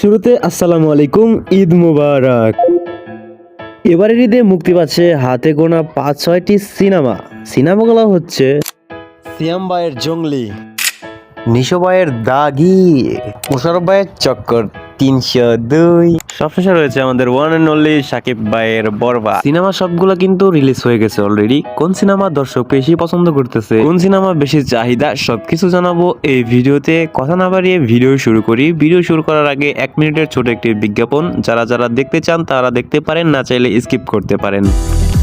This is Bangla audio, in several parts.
শুরুতে আসসালামু আলাইকুম, ঈদ মুবারক। এবারের ঈদে মুক্তি পাচ্ছে হাতে গোনা পাঁচ, ছয়টি সিনেমা। সিনেমাগুলো হচ্ছে সিয়াম ভাইয়ের জঙ্গলি, নিশো ভাইয়ের দাগি, মোশারফ ভাইয়ের চক্কর। তিনশো দুই। সবশেষে রয়েছে আমাদের ওয়ান অ্যান্ড অনলি সাকিব ভাইয়ের বরবা। সিনেমা সবগুলো কিন্তু রিলিজ হয়ে গেছে অলরেডি কোন সিনেমা দর্শক বেশি পছন্দ করতেছে? কোন সিনেমা বেশি চাহিদা? সবকিছু জানাব এই ভিডিওতে। কথা না বাড়িয়ে ভিডিও শুরু করি। ভিডিও শুরু করার আগে এক মিনিটের ছোট একটি বিজ্ঞাপন। যারা যারা দেখতে চান তারা দেখতে পারেন না চাইলে স্কিপ করতে পারেন।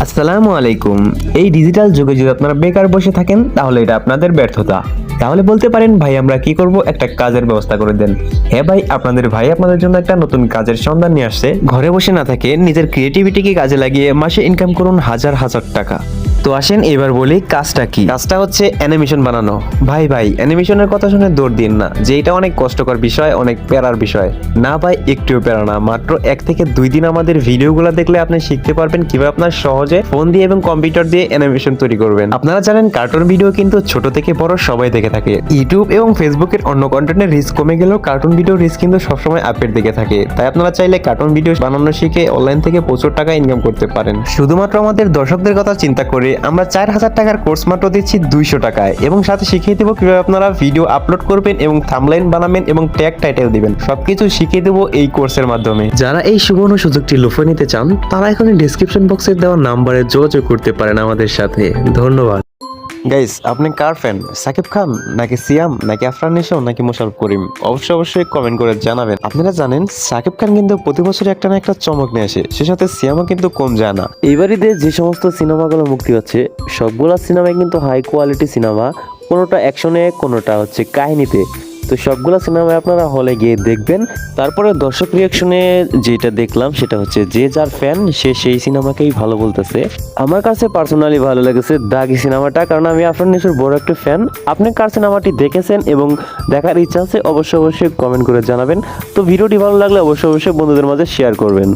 আসসালামু আলাইকুম। এই ডিজিটাল যুগে যদি আপনারা বেকার বসে থাকেন তাহলে এটা আপনাদের ব্যর্থতা। তাহলে বলতে পারেন, ভাই, আমরা কি করব? একটা কাজের ব্যবস্থা করে দেন। হ্যাঁ ভাই, আপনাদের ভাই আপনাদের জন্য একটা নতুন কাজের সন্ধান নিয়ে আসছে। ঘরে বসে না থাকে, নিজের ক্রিয়েটিভিটিকে কাজে লাগিয়ে মাসে ইনকাম করুন হাজার হাজার টাকা। তো আসেন, এবার বলি কাজটা কি? কাজটা হচ্ছে অ্যানিমেশন বানানো। ভাই ভাই অ্যানিমেশনের কথা শুনে দৌড় দিন না। যে এটা অনেক কষ্টকর বিষয়, অনেক প্যারার বিষয়। না ভাই, একটুও প্যারা না। মাত্র এক থেকে দুই দিন আমাদের ভিডিওগুলো দেখলে আপনি শিখতে পারবেন কীভাবে আপনার সহজে ফোন দিয়ে এবং কম্পিউটার দিয়ে অ্যানিমেশন তৈরি করবেন। আপনারা জানেন কার্টুন ভিডিও কিন্তু ছোট থেকে বড় সবাই দেখে থাকে। ইউটিউব এবং ফেসবুকের অন্য কন্টেন্টের রিস্ক কমে গেলেও কার্টুন ভিডিও রিস্ক কিন্তু সবসময় আপের দিকে থাকে। তাই আপনারা চাইলে কার্টুন ভিডিও বানানো শিখে অনলাইন থেকে প্রচুর টাকা ইনকাম করতে পারেন। শুধুমাত্র আমাদের দর্শকদের কথা চিন্তা করে আমরা চার হাজার টাকার কোর্স মাত্র দিচ্ছি দুইশো টাকায়। এবং সাথে শিখিয়ে দেবো কীভাবে আপনারা ভিডিও আপলোড করবেন এবং থামলাইন বানাবেন এবং ট্যাগ টাইটেল দিবেন। সবকিছু শিখিয়ে দেবো এই কোর্সের মাধ্যমে। যারা এই সুবর্ণ সুযোগটি লুফে নিতে চান, তারা এখন ডিসক্রিপশন বক্সে দেওয়া নাম্বারে যোগাযোগ করতে পারেন আমাদের সাথে। ধন্যবাদ। গাইস আপনি কার ফ্যান সাকিব খান, নাকি সিয়াম, নাকি আফরান নিশো নাকি মোশারফ করিম? অবশ্যই অবশ্যই কমেন্ট করে জানাবেন। আপনারা জানেন, সাকিব খান কিন্তু প্রতি বছর একটা না একটা চমক নিয়ে আসে। সে সাথে সিয়ামও কিন্তু কম যায় না। এইবারিতে যে সমস্ত সিনেমাগুলো মুক্তি হচ্ছে সবগুলা সিনেমায় কিন্তু হাই কোয়ালিটি সিনেমা কোনোটা অ্যাকশনে কোনোটা হচ্ছে কাহিনীতে। তো সবগুলো সিনেমায় আপনারা হলে গিয়ে দেখবেন। তারপরে দর্শক রিয়াকশনে যেটা দেখলাম সেটা হচ্ছে যে যার ফ্যান সে সেই সিনেমাকেই ভালো বলতেছে। আমার কাছে পার্সোনালি ভালো লেগেছে দাগি সিনেমাটা কারণ আমি আফরান নিশুর বড় একটা ফ্যান আপনি কার সিনেমাটি দেখেছেন এবং দেখার ইচ্ছা আছে, অবশ্যই অবশ্যই কমেন্ট করে জানাবেন। তো ভিডিওটি ভালো লাগলে অবশ্যই অবশ্যই বন্ধুদের মাঝে শেয়ার করবেন।